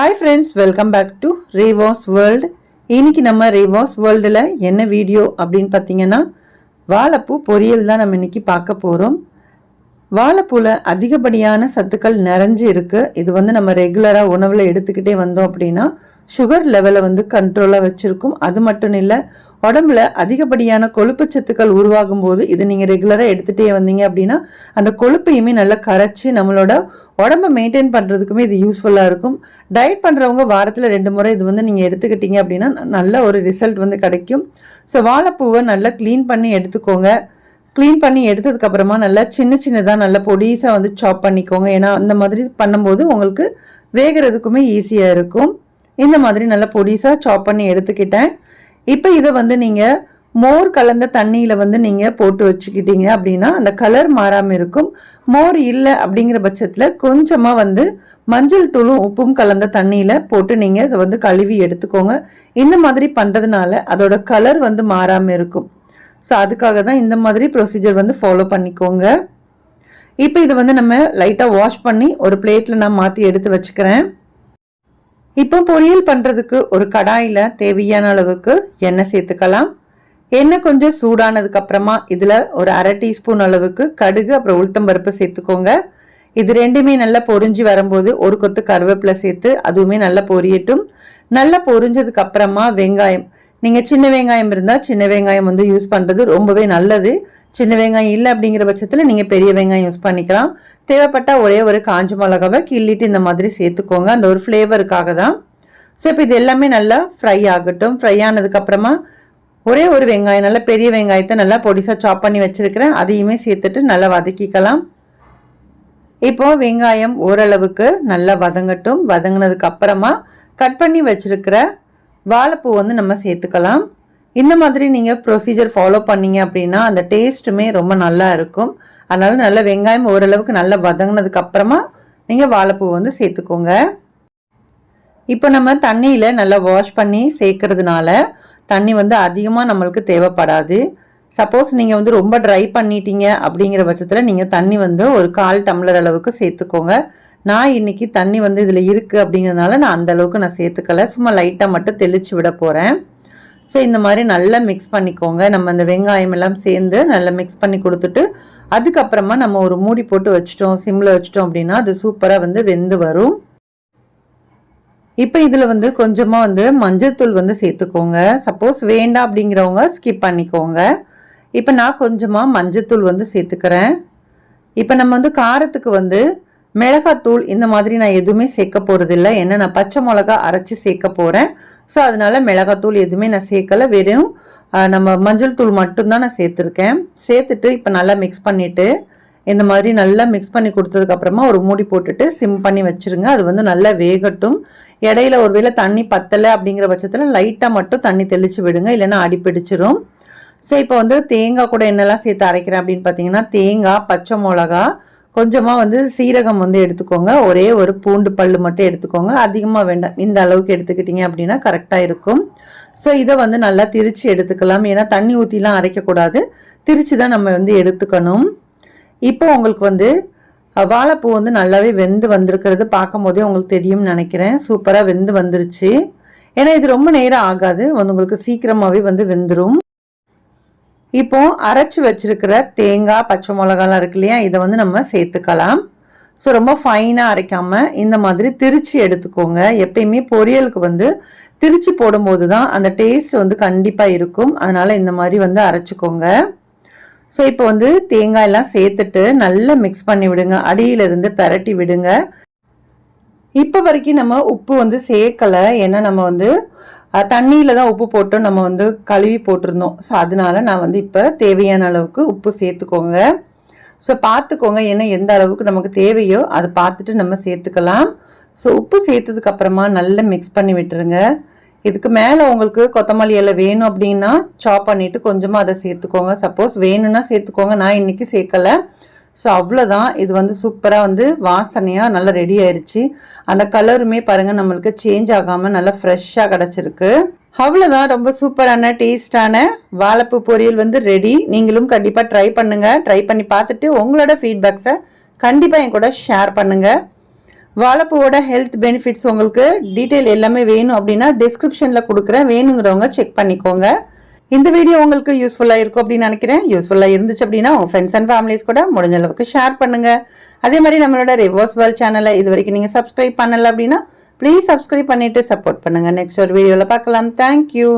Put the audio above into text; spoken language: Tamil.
Hi friends welcome back to Reva's world இன்னைக்கு நம்ம ரேவாஸ் வேர்ல்டில் என்ன வீடியோ அப்படின்னு பார்த்தீங்கன்னா வாழைப்பூ பொரியல் தான் நம்ம இன்னைக்கு பார்க்க போகிறோம் வாழைப்பூவில் அதிகப்படியான சத்துக்கள் நிறைஞ்சு இருக்குது இது வந்து நம்ம ரெகுலராக உணவில் எடுத்துக்கிட்டே வந்தோம் அப்படின்னா சுகர் லெவலை வந்து கண்ட்ரோலாக வச்சுருக்கும். அது மட்டும் இல்லை உடம்புல அதிகப்படியான கொழுப்பு சத்துக்கள் உருவாகும் போது இது நீங்கள் ரெகுலராக எடுத்துகிட்டே வந்தீங்க அப்படின்னா அந்த கொழுப்பையுமே நல்லா கரைச்சி நம்மளோட உடம்பை மெயின்டைன் பண்ணுறதுக்குமே இது யூஸ்ஃபுல்லாக இருக்கும். டயட் பண்ணுறவங்க வாரத்தில் ரெண்டு முறை இது வந்து நீங்கள் எடுத்துக்கிட்டீங்க அப்படின்னா நல்ல ஒரு ரிசல்ட் வந்து கிடைக்கும். ஸோ வாழைப்பூவை நல்லா க்ளீன் பண்ணி எடுத்துக்கோங்க. க்ளீன் பண்ணி எடுத்ததுக்கப்புறமா நல்லா சின்ன சின்னதாக நல்லா பொடிசாக வந்து சாப் பண்ணிக்கோங்க. ஏன்னா அந்த மாதிரி பண்ணும்போது உங்களுக்கு வேகிறதுக்குமே ஈஸியாக இருக்கும். இந்த மாதிரி நல்லா பொடிசாக சாப் பண்ணி எடுத்துக்கிட்டேன். இப்போ இதை வந்து நீங்கள் மோர் கலந்த தண்ணியில் வந்து நீங்கள் போட்டு வச்சுக்கிட்டீங்க அப்படின்னா அந்த கலர் மாறாமல் இருக்கும். மோர் இல்லை அப்படிங்கிற பட்சத்தில் கொஞ்சமாக வந்து மஞ்சள் தூளும் உப்பும் கலந்த தண்ணியில் போட்டு நீங்கள் இதை வந்து கழுவி எடுத்துக்கோங்க. இந்த மாதிரி பண்ணுறதுனால அதோட கலர் வந்து மாறாமல் இருக்கும். ஸோ அதுக்காக தான் இந்த மாதிரி ப்ரொசீஜர் வந்து ஃபாலோ பண்ணிக்கோங்க. இப்போ இதை வந்து நம்ம லைட்டாக வாஷ் பண்ணி ஒரு பிளேட்டில் நான் மாற்றி எடுத்து வச்சுக்கிறேன். இப்போ பொரியல் பண்ணுறதுக்கு ஒரு கடாயில் தேவையான அளவுக்கு எண்ணெய் சேர்த்துக்கலாம். எண்ணெய் கொஞ்சம் சூடானதுக்கு அப்புறமா இதில் ஒரு அரை டீஸ்பூன் அளவுக்கு கடுகு அப்புறம் உளுத்தம்பருப்பு சேர்த்துக்கோங்க. இது ரெண்டுமே நல்லா பொரிஞ்சு வரும்போது ஒரு கொத்து கருவேப்பிலை சேர்த்து அதுவுமே நல்லா பொரியட்டும். நல்லா பொரிஞ்சதுக்கு அப்புறமா வெங்காயம் நீங்கள் சின்ன வெங்காயம் இருந்தால் சின்ன வெங்காயம் வந்து யூஸ் பண்ணுறது ரொம்பவே நல்லது. சின்ன வெங்காயம் இல்லை அப்படிங்கிற பட்சத்தில் நீங்கள் பெரிய வெங்காயம் யூஸ் பண்ணிக்கலாம். தேவைப்பட்டால் ஒரே ஒரு காஞ்ச மிளகாவை கிள்ளிட்டு இந்த மாதிரி சேர்த்துக்கோங்க. அந்த ஒரு ஃப்ளேவருக்காக தான். ஸோ இப்போ இது எல்லாமே நல்லா ஃப்ரை ஆகட்டும். ஃப்ரை ஆனதுக்கப்புறமா ஒரே ஒரு வெங்காயம் நல்லா பெரிய வெங்காயத்தை நல்லா பொடிசாக சாப் பண்ணி வச்சுருக்கிறேன். அதையுமே சேர்த்துட்டு நல்லா வதக்கிக்கலாம். இப்போ வெங்காயம் ஓரளவுக்கு நல்லா வதங்கட்டும். வதங்கினதுக்கு அப்புறமா கட் பண்ணி வச்சுருக்கிற வாழைப்பூ வந்து நம்ம சேர்த்துக்கலாம். இந்த மாதிரி நீங்கள் ப்ரொசீஜர் ஃபாலோ பண்ணீங்க அப்படின்னா அந்த டேஸ்ட்டுமே ரொம்ப நல்லா இருக்கும். அதனால் நல்ல வெங்காயம் ஓரளவுக்கு நல்லா வதங்கினதுக்கு அப்புறமா நீங்கள் வாழைப்பூ வந்து சேர்த்துக்கோங்க. இப்போ நம்ம தண்ணியில் நல்லா வாஷ் பண்ணி சேர்க்கறதுனால தண்ணி வந்து அதிகமாக நம்மளுக்கு தேவைப்படாது. சப்போஸ் நீங்கள் வந்து ரொம்ப ட்ரை பண்ணிட்டீங்க அப்படிங்கிற பட்சத்தில் நீங்கள் தண்ணி வந்து ஒரு கால் டம்ளர் அளவுக்கு சேர்த்துக்கோங்க. நான் இன்னைக்கு தண்ணி வந்து இதில் இருக்குது அப்படிங்கிறதுனால நான் அந்தளவுக்கு நான் சேர்த்துக்கல. சும்மா லைட்டாக மட்டும் தெளித்து விட போகிறேன் ஸோ இந்த மாதிரி நல்லா மிக்ஸ் பண்ணிக்கோங்க. நம்ம அந்த வெங்காயம் எல்லாம் சேர்ந்து நல்லா மிக்ஸ் பண்ணி கொடுத்துட்டு அதுக்கப்புறமா நம்ம ஒரு மூடி போட்டு வச்சிட்டோம் சிம்மில் வச்சிட்டோம் அப்படின்னா அது சூப்பராக வந்து வெந்து வரும். இப்போ இதில் வந்து கொஞ்சமாக வந்து மஞ்சள்தூள் வந்து சேர்த்துக்கோங்க. சப்போஸ் வேண்டாம் அப்படிங்கிறவங்க ஸ்கிப் பண்ணிக்கோங்க. இப்போ நான் கொஞ்சமாக மஞ்சள்தூள் வந்து சேர்த்துக்கிறேன். இப்போ நம்ம வந்து காரத்துக்கு வந்து மிளகாத்தூள் இந்த மாதிரி நான் எதுவுமே சேர்க்க போகிறதில்ல ஏன்னா நான் பச்சை மிளகா அரைச்சி சேர்க்க போகிறேன் ஸோ அதனால மிளகாத்தூள் எதுவுமே நான் சேர்க்கல. வெறும் நம்ம மஞ்சள் தூள் மட்டும்தான் நான் சேர்த்துருக்கேன். சேர்த்துட்டு இப்போ நல்லா மிக்ஸ் பண்ணிவிட்டு இந்த மாதிரி நல்லா மிக்ஸ் பண்ணி கொடுத்ததுக்கப்புறமா ஒரு மூடி போட்டுட்டு சிம் பண்ணி வச்சுருங்க. அது வந்து நல்லா வேகட்டும். இடையில ஒருவேளை தண்ணி பத்தலை அப்படிங்கிற பட்சத்தில் லைட்டாக மட்டும் தண்ணி தெளித்து விடுங்க. இல்லைன்னா அடிப்பிடிச்சிரும் ஸோ இப்போ வந்து தேங்காய் கூட என்னெல்லாம் சேர்த்து அரைக்கிறேன் அப்படின்னு பார்த்தீங்கன்னா தேங்காய் பச்சை மிளகா கொஞ்சமாக வந்து சீரகம் வந்து எடுத்துக்கோங்க. ஒரே ஒரு பூண்டு பல் மட்டும் எடுத்துக்கோங்க. அதிகமாக வேண்டாம். இந்த அளவுக்கு எடுத்துக்கிட்டீங்க அப்படின்னா கரெக்டாக இருக்கும். ஸோ இதை வந்து நல்லா திரிச்சு எடுத்துக்கலாம். ஏன்னா தண்ணி ஊற்றிலாம் அரைக்கக்கூடாது. திரிச்சு தான் நம்ம வந்து எடுத்துக்கணும். இப்போ உங்களுக்கு வந்து வாழைப்பூ வந்து நல்லாவே வெந்து வந்திருக்கிறது பார்க்கும் போதே உங்களுக்கு தெரியும்னு நினைக்கிறேன். சூப்பராக வெந்து வந்துருச்சு. ஏன்னா இது ரொம்ப நேரம் ஆகாது. வந்து உங்களுக்கு சீக்கிரமாகவே வந்து வெந்துடும் இப்போ அரைச்சி வச்சிருக்கிற தேங்காய் பச்சை மிளகாலாம் இருக்கு இல்லையா? இதை வந்து நம்ம சேர்த்துக்கலாம். ஸோ ரொம்ப ஃபைனாக அரைக்காமல் இந்த மாதிரி திரிச்சு எடுத்துக்கோங்க. எப்பயுமே பொரியலுக்கு வந்து திரிச்சு போடும்போது தான் அந்த டேஸ்ட் வந்து கண்டிப்பாக இருக்கும். அதனால் இந்த மாதிரி வந்து அரைச்சிக்கோங்க. ஸோ இப்போ வந்து தேங்காயெல்லாம் சேர்த்துட்டு நல்லா மிக்ஸ் பண்ணி விடுங்க. அடியிலிருந்து பெரட்டி விடுங்க. இப்போ வரைக்கும் நம்ம உப்பு வந்து சேர்க்கலை. ஏன்னா நம்ம வந்து தண்ணியில் தான் உப்பு போட்டு நம்ம வந்து கழுவி போட்டிருந்தோம். ஸோ அதனால நான் வந்து இப்போ தேவையான அளவுக்கு உப்பு சேர்த்துக்கோங்க. ஸோ பார்த்துக்கோங்க ஏன்னா எந்த அளவுக்கு நமக்கு தேவையோ அதை பார்த்துட்டு நம்ம சேர்த்துக்கலாம். ஸோ உப்பு சேர்த்ததுக்கு அப்புறமா நல்லா மிக்ஸ் பண்ணி விட்டுருங்க. இதுக்கு மேலே உங்களுக்கு கொத்தமல்லி இலை வேணும் அப்படின்னா சாப் பண்ணிவிட்டு கொஞ்சமாக அதை சேர்த்துக்கோங்க. சப்போஸ் வேணும்னா சேர்த்துக்கோங்க. நான் இன்றைக்கி சேர்க்கலை. ஸோ அவ்வளோதான் இது வந்து சூப்பராக வந்து வாசனையாக நல்லா ரெடி ஆயிடுச்சு அந்த கலருமே பாருங்கள் நம்மளுக்கு சேஞ்ச் ஆகாமல் நல்லா ஃப்ரெஷ்ஷாக கிடச்சிருக்கு. அவ்வளோதான் ரொம்ப சூப்பரான டேஸ்டான வாழைப்பு பொரியல் வந்து ரெடி நீங்களும் கண்டிப்பாக ட்ரை பண்ணுங்கள் ட்ரை பண்ணி பார்த்துட்டு உங்களோட ஃபீட்பேக்ஸை கண்டிப்பாக என் கூட ஷேர் பண்ணுங்கள் வாழைப்பூவோட ஹெல்த் பெனிஃபிட்ஸ் உங்களுக்கு டீட்டெயில் எல்லாமே வேணும் அப்படின்னா டிஸ்கிரிப்ஷனில் கொடுக்குறேன். வேணுங்கிறவங்க செக் பண்ணிக்கோங்க. இந்த வீடியோ உங்களுக்கு யூஸ்ஃபுல்லாக இருக்கும் அப்படின்னு நினைக்கிறேன். யூஸ்ஃபுல்லாக இருந்துச்சு அப்படின்னா உங்கள் ஃப்ரெண்ட்ஸ் அண்ட் ஃபேமிலிஸ் கூட முடிஞ்ச அளவுக்கு ஷேர் பண்ணுங்கள் அதே மாதிரி நம்மளோட ரிவர்ஸ் வேர்ல்ட் சேனலை இது வரைக்கும் நீங்கள் சப்ஸ்கிரைப் பண்ணல அப்படின்னா ப்ளீஸ் சப்ஸ்கிரைப் பண்ணிவிட்டு சப்போர்ட் பண்ணுங்கள் நெக்ஸ்ட் ஒரு வீடியோவில் பார்க்கலாம். தேங்க்யூ